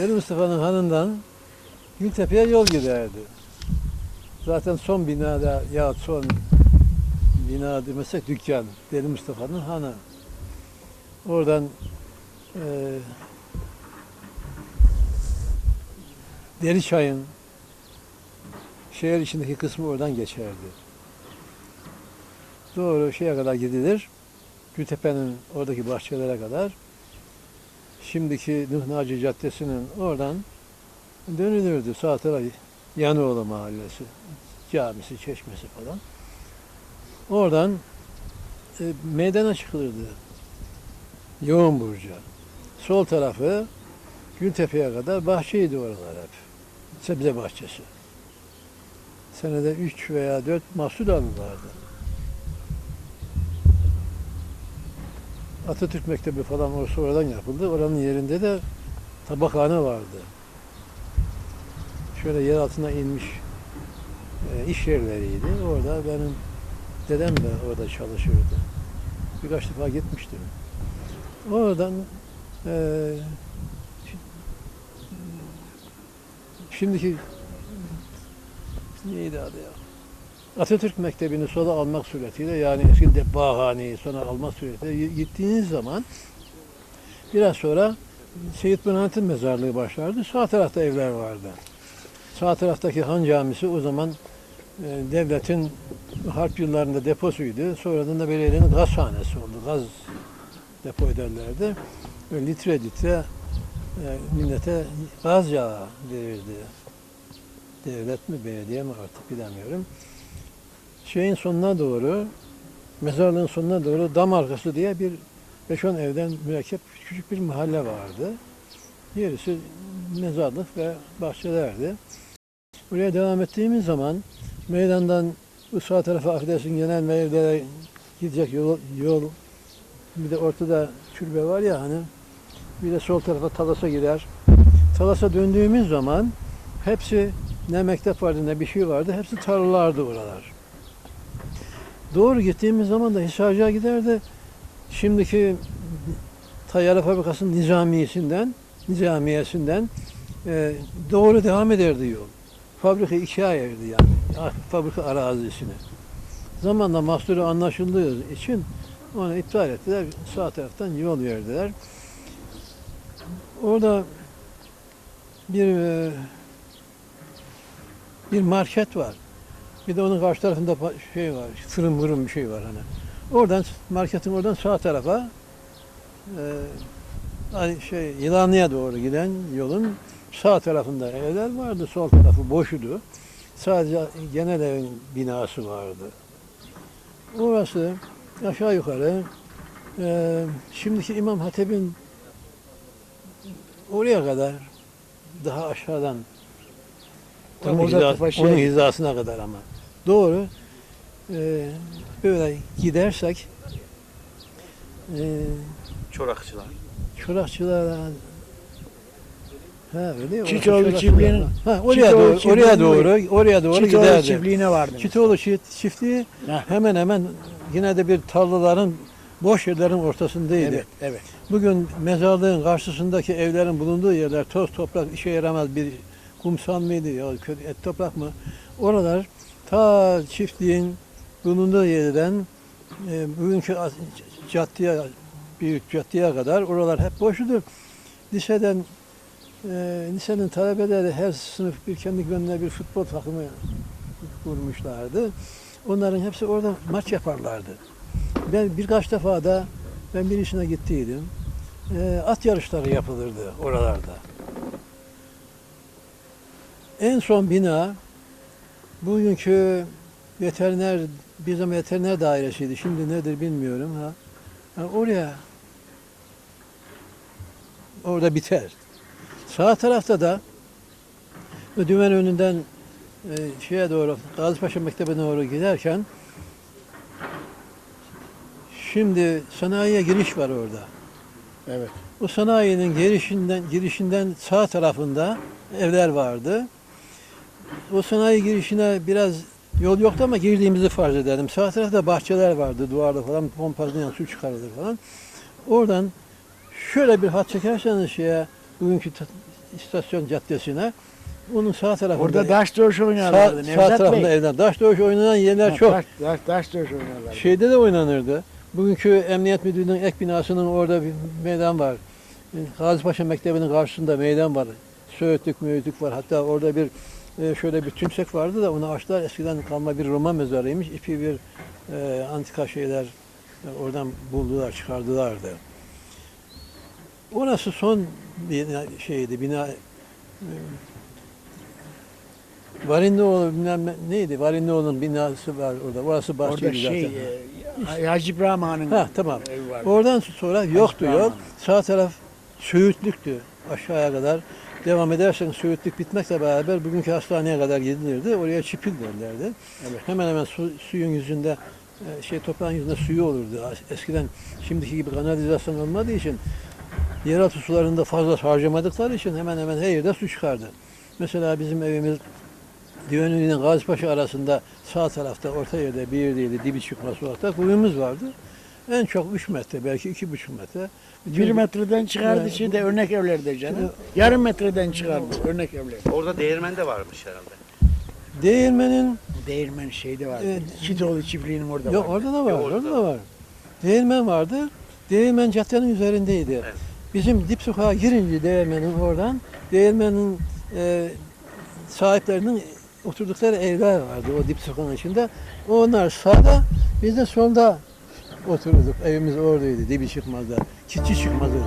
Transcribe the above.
Deli Mustafa'nın hanından Gültepe'ye yol giderdi. Zaten son binada ya son bina demesek dükkan. Deli Mustafa'nın hanı. Oradan e, Deli Çay'ın şehir içindeki kısmı oradan geçerdi. Doğru şeye kadar gidilir. Gültepe'nin oradaki bahçelere kadar. Şimdiki Nuh Naci Caddesi'nin oradan dönülürdü. Sağ taraf Yanıoğlu Mahallesi. Camisi, çeşmesi falan. Oradan e, meydana çıkılırdı. Yoğun Burcu. Sol tarafı Gültepe'ye kadar bahçeydi oralar hep. Sebze bahçesi. Senede 3 veya 4 mahsul avı Atatürk Mektebi falan o sonradan yapıldı. Oranın yerinde de tabakhane vardı. Şöyle yer altına inmiş e, iş yerleriydi. Orada benim dedem de orada çalışıyordu. Birkaç defa gitmiştim. Oradan e, şimdiki neydi adı ya? Atatürk Mektebi'ni sola almak suretiyle yani eski Debbahane'yi sonra almak suretiyle gittiğiniz zaman biraz sonra Seyit Burhanettin mezarlığı başlardı. Sağ tarafta evler vardı. Sağ taraftaki Han Camisi o zaman e, devletin harp yıllarında deposuydu. Sonradan da belediyenin gazhanesi oldu. Gaz depo ederlerdi. Böyle litre litre e, millete gaz yağı verirdi. Devlet mi belediye mi artık bilemiyorum. Şeyin sonuna doğru mezarlığın sonuna doğru dam arkası diye bir 5-10 evden mürekkep küçük bir mahalle vardı. Gerisi mezarlık ve bahçelerdi. Buraya devam ettiğimiz zaman meydandan bu sağ tarafa affedersin genel meyvelere gidecek yol, yol bir de ortada türbe var ya hani bir de sol tarafa Talas'a gider. Talas'a döndüğümüz zaman hepsi ne mektep vardı ne bir şey vardı. Hepsi tarlalardı oralar. Doğru gittiğimiz zaman da Hisarcık'a giderdi. Şimdiki Tayyare Fabrikası'nın nizamiyesinden, nizamiyesinden e, doğru devam ederdi yol. Fabrika ikiye ayırdı yani. Fabrika arazisini. Zamanla mahsulü anlaşıldığı için onu iptal ettiler. Sağ taraftan yol verdiler. Orada bir e, bir market var. Bir de onun karşı tarafında şey var, fırın mırın bir şey var hani. Oradan marketin oradan sağ tarafa e, hani şey Yılanlı'ya doğru giden yolun sağ tarafında evler vardı, sol tarafı boşudu. Sadece genel evin binası vardı. Orası aşağı yukarı e, şimdiki İmam Hatip'in oraya kadar daha aşağıdan Tam onun, orada hiza- Tofaş'a- onun hizasına kadar ama. Doğru. e, böyle gidersek e, Çorakçılar. Çorakçılara Ha öyle ya, Çitoğlu Çorakçılar. çiftliğinin- Ha oraya Çitoğlu doğru, oraya doğru, oraya doğru Çitoğlu giderdi. çiftliğine vardı. Çitoğlu çift- çiftliği Ha. hemen hemen yine de bir tarlaların boş yerlerin ortasındaydı. Evet, evet. Bugün mezarlığın karşısındaki evlerin bulunduğu yerler toz toprak işe yaramaz bir kumsal mıydı ya et toprak mı? Oralar ta çiftliğin bulunduğu yerden e, bugünkü caddeye büyük caddeye kadar oralar hep boşudu. Liseden e, lisenin talebeleri her sınıf bir kendi gönlüne bir futbol takımı kurmuşlardı. Onların hepsi orada maç yaparlardı. Ben birkaç defa da ben birisine gittiydim. E, at yarışları yapılırdı oralarda. En son bina bugünkü veteriner bir zaman veteriner dairesiydi. Şimdi nedir bilmiyorum ha. ha oraya orada biter. Sağ tarafta da bu dümen önünden e, şeye doğru Gazipaşa Mektebi'ne doğru giderken şimdi sanayiye giriş var orada. Evet. O sanayinin girişinden girişinden sağ tarafında evler vardı. O sanayi girişine biraz yol yoktu ama girdiğimizi farz ederdim. Sağ tarafta bahçeler vardı, duvarda falan pompadan su çıkarılır falan. Oradan şöyle bir hat çekerseniz şeye bugünkü ta- istasyon caddesine. Onun sağ tarafında Orada taş dövüş sağ, oynarlardı. sağ Nevzat tarafında Bey. evden taş dövüş oynanan yerler Ha, çok. Taş, taş, taş dövüş oynarlardı. Şeyde de oynanırdı. Bugünkü Emniyet Müdürlüğü'nün ek binasının orada bir meydan var. Gazipaşa Mektebi'nin karşısında meydan var. Söğütlük, müğütlük var. Hatta orada bir e, şöyle bir tümsek vardı da onu açtılar. Eskiden kalma bir Roma mezarıymış. İpi bir e, antika şeyler e, oradan buldular, çıkardılardı. Orası son bina şeydi, bina e, Varinoğlu bilmem ne- neydi? Varinoğlu'nun binası var orada. Orası bahçeydi Orada şey, zaten. e, Hacı İbrahim Han'ın Ha tamam. Oradan sonra yoktu Tamam. yol. Sağ taraf Söğütlüktü aşağıya kadar. Devam edersen Söğütlük bitmekle beraber bugünkü hastaneye kadar gidilirdi. Oraya çipil derlerdi. Evet. Hemen hemen su- suyun yüzünde e, şey toprağın yüzünde suyu olurdu. Eskiden şimdiki gibi kanalizasyon olmadığı için yeraltı sularında fazla harcamadıkları için hemen hemen her yerde su çıkardı. Mesela bizim evimiz Divanı ile Gazipaşa arasında sağ tarafta orta yerde bir yerdeydi dibi çıkması olarak kuyumuz vardı. En çok 3 metre belki iki buçuk metre. Bir metreden çıkardı Evet. şeyde örnek evlerde canım. Yarım metreden çıkardı örnek evler. Orada değirmen de varmış herhalde. Değirmenin Değirmen şeyde vardı. Evet. Çitoğlu çiftliğinin orada yok vardı. orada da var, Yok, orada orada da da var. Değirmen vardı. Değirmen caddenin üzerindeydi. Evet. Bizim dip sokağa girince değirmenin oradan değirmenin e, sahiplerinin oturdukları evler vardı o dip sokağın içinde. Onlar sağda, biz de solda otururduk. Evimiz oradaydı, dibi çıkmazda. Keçi çıkmazı